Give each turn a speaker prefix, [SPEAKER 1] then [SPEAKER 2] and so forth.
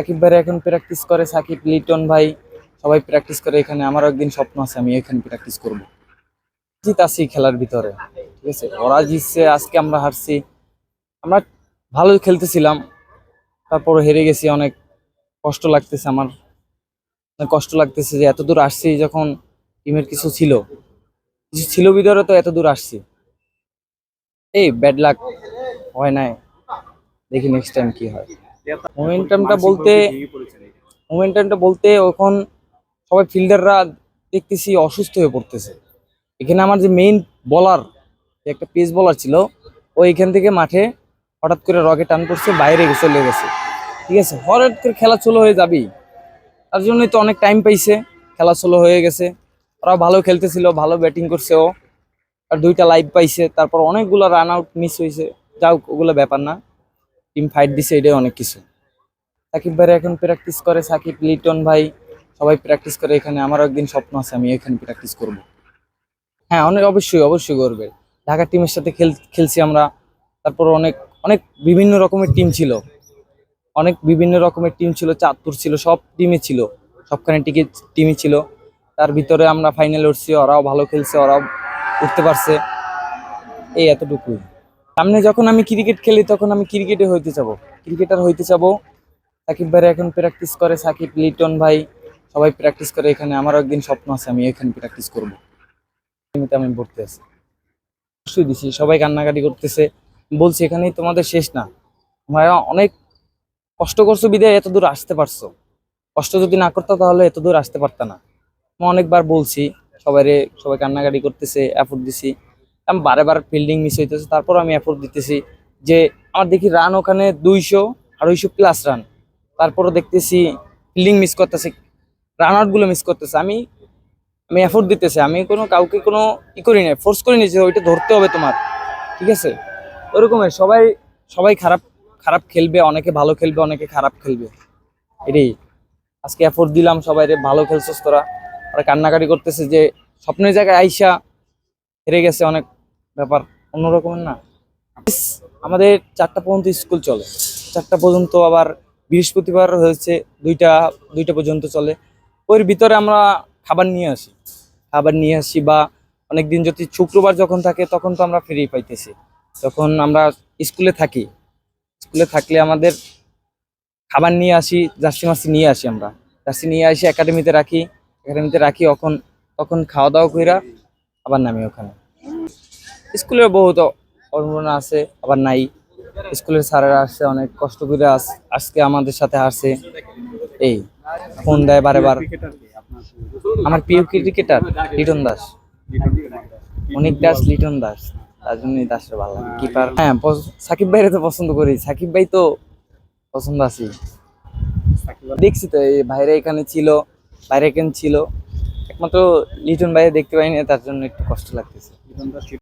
[SPEAKER 1] সাকিব ভাই এখন প্র্যাকটিস করে। সাকিব, লিটন ভাই সবাই প্র্যাকটিস করে। এখানে আমারও একদিন স্বপ্ন আছে, আমি এখানে প্র্যাকটিস করব। জিত আছি খেলার ভিতরে, ঠিক আছে? ওরা জিতছে আজকে আমরা হারছি, আমরা ভালো খেলতেছিলাম। তারপর হেরে গেছি, অনেক কষ্ট লাগতেছে আমার। কষ্ট লাগতেছে যে এত দূর আসছি যখন টিমের কিছু ছিল। কিছু ছিল ভিতরে তো এত দূর আসছি। এই ব্যাড লাক হয় নাই। দেখি নেক্সট টাইম কি হয়। মোমেন্টামটা বলতে মোমেন্টামটা বলতে এখন সবাই ফিল্ডাররা দেখতেছি অসুস্থ হয়ে পড়তেছে। এখানে আমার যে মেইন বলার একটা পেস বলার ছিল ও এখান থেকে মাঠে হঠাৎ করে রকে টান করছে বাইরে চলে গেছে। ঠিক আছে? হঠাৎ করে খেলা চলো হয়ে যাবি তার জন্যই তো অনেক টাইম পাইছে খেলা চলো হয়ে গেছে। ওরা ভালো খেলতেছিল ভালো ব্যাটিং করছে ও। আর দুইটা লাইভ পাইছে তারপর অনেকগুলো রান আউট মিস হয়েছে যাও ওগুলো ব্যাপার না। টিম ফাইট দিছে, এটাই অনেক কিছু। সাকিব ভাই এখন প্র্যাকটিস করে, সাকিব, লিটন ভাই, সবাই প্র্যাকটিস করে এখানে। আমারও একদিন স্বপ্ন আছে, আমি এখানে প্র্যাকটিস করব। হ্যাঁ অনেক, অবশ্যই অবশ্যই করবে। ঢাকা টিমের সাথে খেল, খেলছি আমরা। তারপর অনেক অনেক বিভিন্ন রকমের টিম ছিল। অনেক বিভিন্ন রকমের টিম ছিল, চাঁদপুর ছিল, সব টিমে ছিল। সবখানে টিকে টিমই ছিল। তার ভিতরে আমরা ফাইনাল উঠছি ওরাও ভালো খেলছে, ওরাও উঠতে পারছে। এই এতটুকুই। সামনে যখন আমি ক্রিকেট খেলি, তখন আমি ক্রিকেটে হইতে চাবো। ক্রিকেটার হইতে চাবো। সাকিব ভাই এখন প্র্যাকটিস করে। সাকিব, লিটন ভাই, সবাই প্র্যাকটিস করে। এখানে আমারও একদিন স্বপ্ন আছে, আমি এখানে প্র্যাকটিস করব। আমি ভর্তি আছি। অবশ্যই দিছি। সবাই কান্নাকাটি করতেছে। বলছি, এখানেই তোমাদের শেষ না। তোমরা অনেক কষ্ট করছ বিদায়, এত দূর আসতে পারছ। কষ্ট যদি না করতো, তাহলে এত দূর আসতে পারতা না। অনেকবার বলছি, সবাইরে, সবাই কান্নাকাটি করতেছে এফোর্ট দিছি। আমি বারে বার ফিল্ডিং মিস হইতেছে। তারপর আমি এফোর্ট দিতেছি যে, আমার দেখি রান ওখানে দুইশো আড়াইশো প্লাস রান তারপরও দেখতেছি ফিল্ডিং মিস করতেছে রান আউটগুলো মিস করতেছে। আমি আমি এফোর্ট দিতেছি। আমি কোনো, কাউকে কোনো ই করি না ফোর্স করি না যে ওইটা ধরতে হবে তোমার। ঠিক আছে? ওরকমই সবাই সবাই খারাপ খারাপ খেলবে, অনেকে ভালো খেলবে, অনেকে খারাপ খেলবে। এটাই। আজকে এফোর্ট দিলাম সবাই রে, ভালো খেলছিস তোরা। ওরা কান্নাকাটি করতেছে যে, স্বপ্নের জায়গায় আইসা হেরে গেছে অনেক। ব্যাপার অন্যরকমের না। আমাদের চারটা পর্যন্ত স্কুল চলে। চারটা পর্যন্ত আবার বৃহস্পতিবার হয়েছে, দুইটা দুইটা পর্যন্ত চলে। ওর ভিতরে আমরা খাবার নিয়ে আসি। খাবার নিয়ে আসি বা অনেক দিন যদি শুক্রবার যখন থাকে তখন তো আমরা ফ্রি পাইতেছি। তখন আমরা স্কুলে থাকি। স্কুলে থাকলে আমাদের খাবার নিয়ে আসি, জার্সি মার্সি নিয়ে আসি আমরা। জার্সি নিয়ে আসি, একাডেমিতে রাখি একাডেমিতে রাখি তখন তখন খাওয়া দাওয়া কইরা আবার নামি ওখানে। স্কুলের বহুত অনুপ্রেরণা আছে, আবার নাই। স্কুলের স্যারেরা আসছে, অনেক কষ্ট করে আস- আজকে আমাদের সাথে আসছে। এই, ফোন দেয় বারে বার। আমার প্রিয় ক্রিকেটার লিটন দাস। অনেক দাস, লিটন দাস। তার জন্যই দাসের ভালো লাগে। কিপার। হ্যাঁ সাকিব ভাইরে তো পছন্দ করি। সাকিব ভাই তো পছন্দ আছি দেখছি তো, এই ভাইরা এখানে ছিল, বাইরে এখানে ছিল? একমাত্র লিটন ভাই দেখতে পাইনি, তার জন্য একটু কষ্ট লাগতেছে।